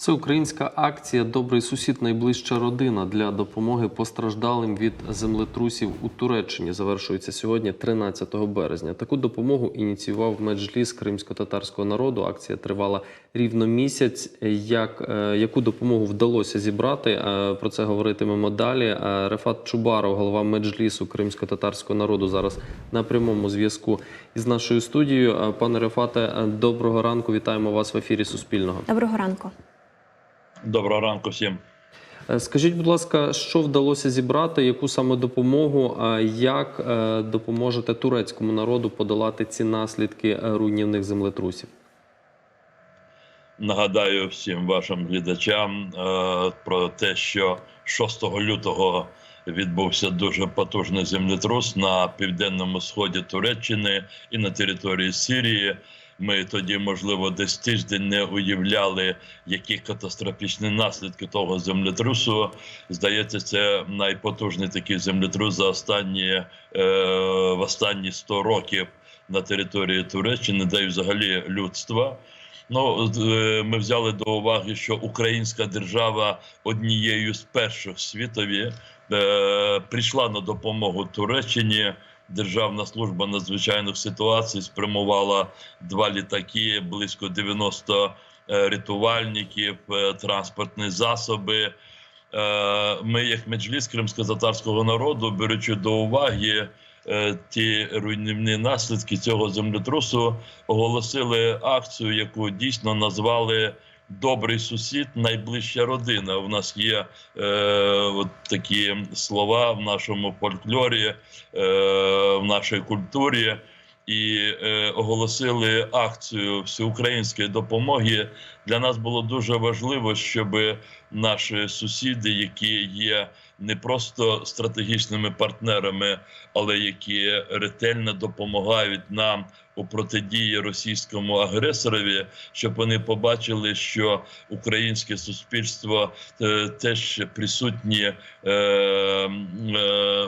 Всеукраїнська акція Добрий сусід найближча родина для допомоги постраждалим від землетрусів у Туреччині завершується сьогодні, 13 березня. Таку допомогу ініціював меджліс кримсько-татарського народу. Акція тривала рівно місяць. Як, е, яку допомогу вдалося зібрати? е, Про це говоритимемо далі. Е, Рефат Чубаров, голова меджлісу кримсько-татарського народу, зараз на прямому зв'язку із нашою студією. Пане Рефате, доброго ранку. Вітаємо вас в ефірі Суспільного. Доброго ранку. Доброго ранку всім. Е, Скажіть, будь ласка, що вдалося зібрати, яку саме допомогу, а як е, допоможете турецькому народу подолати ці наслідки е, руйнівних землетрусів? Нагадаю всім вашим глядачам е, про те, що 6 лютого відбувся дуже потужний землетрус на південному сході Туреччини і на території Сирії. Ми тоді, можливо, десь тиждень не уявляли, які катастрофічні наслідки того землетрусу. Здається, це найпотужний такий землетрус за останні е, в останні 100 років на території Туреччини, де й взагалі людства. Ну, е, ми взяли до уваги, що українська держава однією з перших світові е, прийшла на допомогу Туреччині. Державна служба надзвичайних ситуацій спрямувала два літаки, близько 90 е, рятувальників, е, транспортні засоби. Е, Ми, як меджліс кримсько-татарського народу, беручи до уваги ті руйнівні наслідки цього землетрусу, оголосили акцію, яку дійсно назвали Добрий сусід, найближча родина. У нас є е, от такі слова в нашому фольклорі, е, в нашій культурі. І е, оголосили акцію всеукраїнської допомоги. Для нас було дуже важливо, щоб наші сусіди, які є не просто стратегічними партнерами, але які ретельно допомагають нам у протидії російському агресорові, щоб вони побачили, що українське суспільство е, теж присутні, е, е,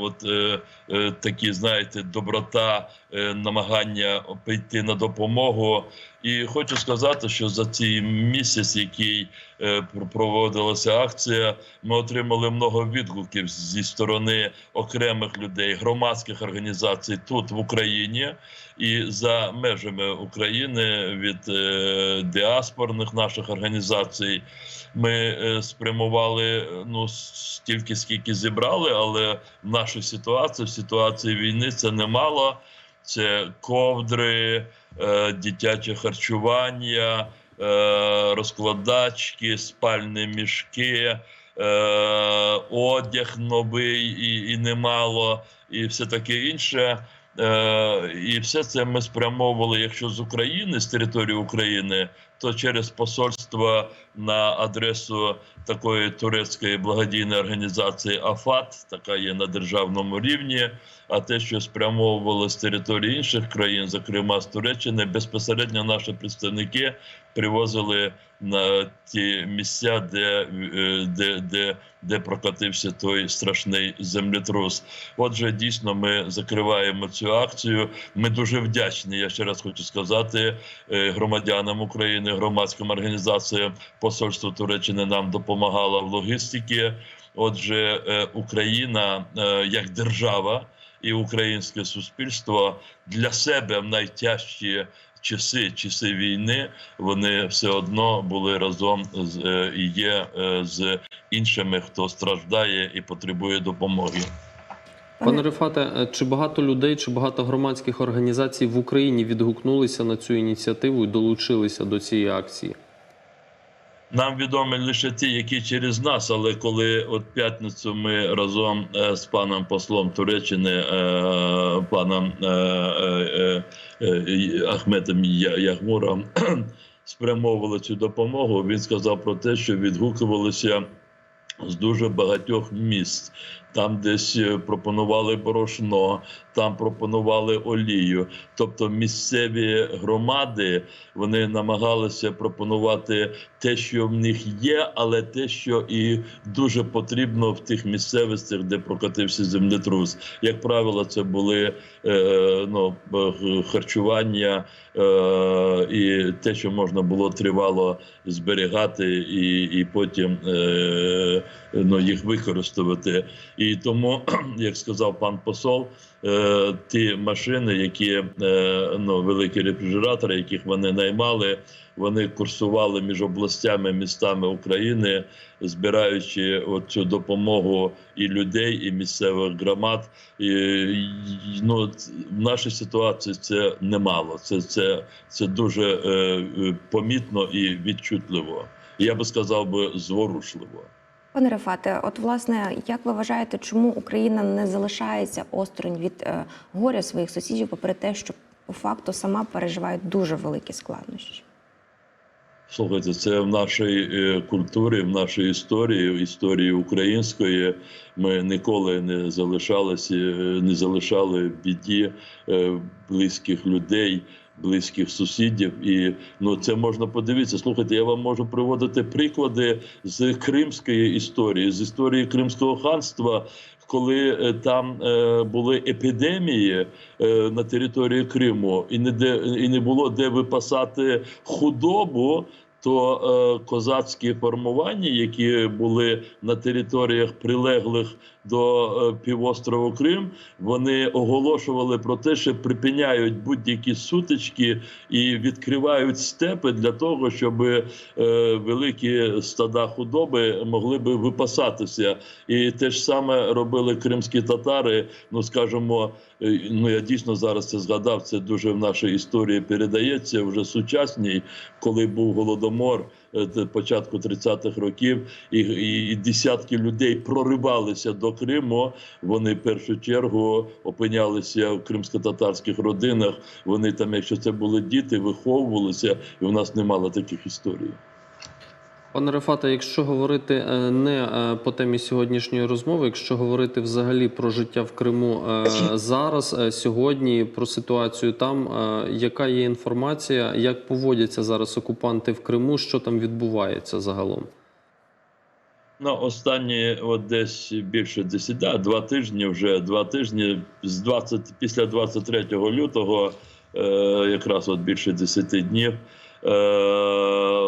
от е, е, такі, знаєте, доброта, е, намагання прийти на допомогу. І хочу сказати, що за цей місяць, який е, проводилася акція, ми отримали много відгуків зі сторони окремих людей, громадських організацій тут в Україні і за межами України від е, діаспорних наших організацій. Ми е, спрямували ну стільки, скільки зібрали, але в нашій ситуації, в ситуації війни, це немало. Це ковдри, е, дитяче харчування, е, розкладачки, спальні мішки, е, одяг новий і, і немало, і все таке інше. Е, і все це ми спрямовували, якщо з України, з території України, то через посольство на адресу такої турецької благодійної організації АФАТ, така є на державному рівні. А те, що спрямовували з території інших країн, зокрема з Туреччини, безпосередньо наші представники привозили на ті місця, де, е, де, де, де прокатився той страшний землетрус. Отже, дійсно, ми закриваємо цю акцію. Ми дуже вдячні. Я ще раз хочу сказати е, громадянам України, громадським організаціям. Посольство Туреччини нам допомагало в логістиці. Отже, е, Україна як держава і українське суспільство для себе в найтяжчі часи, часи війни, вони все одно були разом з е, і є е, з іншими, хто страждає і потребує допомоги. Пане Рефате, е, чи багато людей, чи багато громадських організацій в Україні відгукнулися на цю ініціативу і долучилися до цієї акції? Нам відомі лише ті, які через нас. Але коли от п'ятницю ми разом е, з паном послом Туреччини, е, паном е, Ахметом Ягмуром спрямовували цю допомогу, він сказав про те, що відгукувалися з дуже багатьох міст. Там десь е, пропонували борошно, там пропонували олію. Тобто місцеві громади вони намагалися пропонувати те, що в них є, але те, що і дуже потрібно в тих місцевостях, де прокатився землетрус. Як правило, це були е, ну, харчування е, і те, що можна було тривало зберігати, і, і потім е, ну, їх використовувати. І тому, як сказав пан посол, е, ті машини, які е, ну, великі рефрижератори, яких вони наймали, вони курсували між областями, містами України, збираючи цю допомогу і людей, і місцевих громад. І, ну, в нашій ситуації це немало. Це, це, це дуже е, е, помітно і відчутливо. Я би сказав би зворушливо. Пане Рефате, от власне, як ви вважаєте, чому Україна не залишається осторонь від е, горя своїх сусідів, попри те, що по факту сама переживає дуже великі складнощі? Слухайте, це в нашій е, культурі, в нашій історії, в історії української. Ми ніколи не залишалися, е, не залишали біді близьких людей, близьких сусідів. І ну це можна подивитися. Слухайте, я вам можу приводити приклади з кримської історії, з історії Кримського ханства. Коли е, там е, були епідемії е, на території Криму, і не де і не було де випасати худобу, то козацькі формування, які були на територіях прилеглих до е, півострову Крим, вони оголошували про те, що припиняють будь-які сутички і відкривають степи для того, щоб е, великі стада худоби могли би випасатися. І те ж саме робили кримські татари. Ну скажімо, е, ну я дійсно зараз це згадав. Це дуже в нашій історії передається вже сучасній, коли був голодомор. Початку 30-х років, і, і десятки людей проривалися до Криму. Вони в першу чергу опинялися в кримсько-татарських родинах. Вони там, якщо це були діти, виховувалися, і у нас немало таких історій. Пане Рефате, якщо говорити е, не е, по темі сьогоднішньої розмови, якщо говорити взагалі про життя в Криму е, зараз, сьогодні, про ситуацію там, яка є інформація, як поводяться зараз окупанти в Криму, що там відбувається загалом? Ну, останні от десь більше 10, да, два тижні вже два тижні з 20, після 23 лютого, е, якраз от більше 10 днів. Е,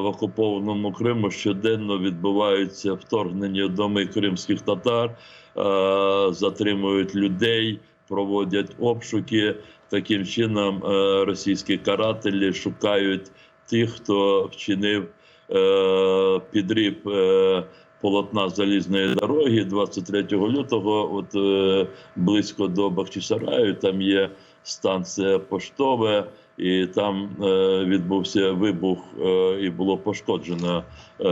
в окупованому Криму щоденно відбуваються вторгнення доми кримських татар, е, затримують людей, проводять обшуки. Таким чином, е, російські карателі шукають тих, хто вчинив е, підрив. Е, полотна залізної дороги 23 лютого, от е, близько до Бахчисараю, там є станція поштова, і там е, відбувся вибух, е, і було пошкоджено е,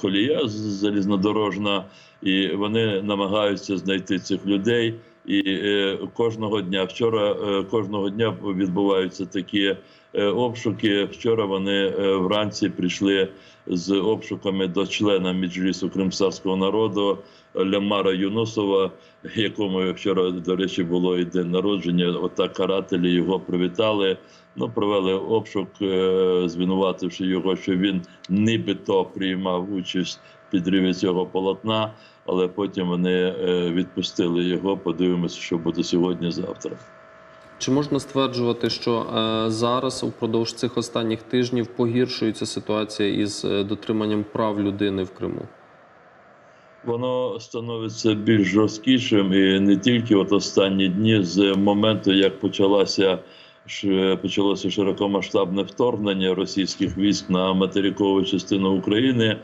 колія залізнодорожна, і вони намагаються знайти цих людей. І е, кожного дня вчора е, кожного дня відбуваються такі обшуки. Вчора вони е, вранці прийшли з обшуками до члена Меджлісу кримсарського народу Лямара Юнусова, якому вчора, до речі, було і день народження. Отак карателі його привітали. Ну, провели обшук, е, звинувативши його, що він нібито приймав участь в підриві цього полотна, але потім вони е, відпустили його. Подивимося, що буде сьогодні-завтра. Чи можна стверджувати, що е, зараз упродовж цих останніх тижнів погіршується ситуація із е, дотриманням прав людини в Криму? Воно становиться більш жорсткішим і не тільки от останні дні з моменту, як почалася почалося широкомасштабне вторгнення російських військ на материкову частину України.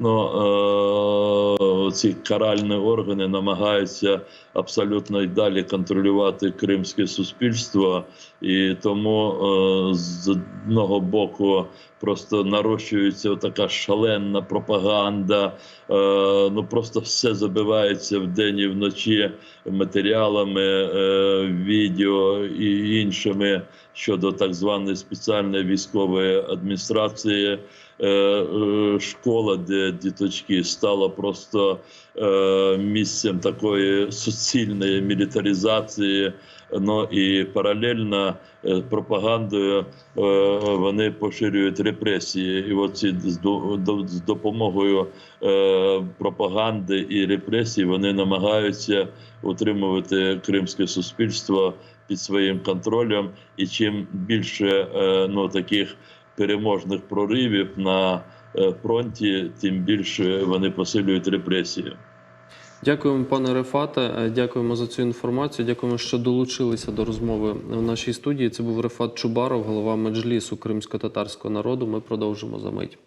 Ну ці каральні органи намагаються абсолютно й далі контролювати кримське суспільство, і тому е- з одного боку просто нарощується така шалена пропаганда. Е, ну просто все забивається вдень і вночі матеріалами, е, відео і іншими, щодо так званої спеціальної військової адміністрації. Е, Школа, де діточки стала просто місцем такої суцільної мілітаризації. Ну і паралельно пропагандою вони поширюють репресії. І оці з до- до- з допомогою е, пропаганди і репресій вони намагаються утримувати кримське суспільство під своїм контролем. І чим більше е, ну таких переможних проривів на е, фронті, тим більше вони посилюють репресії. Дякуємо, пане Рефате. Е, Дякуємо за цю інформацію. Дякуємо, що долучилися до розмови в нашій студії. Це був Рефат Чубаров, голова меджлісу кримсько-татарського народу. Ми продовжимо за мить.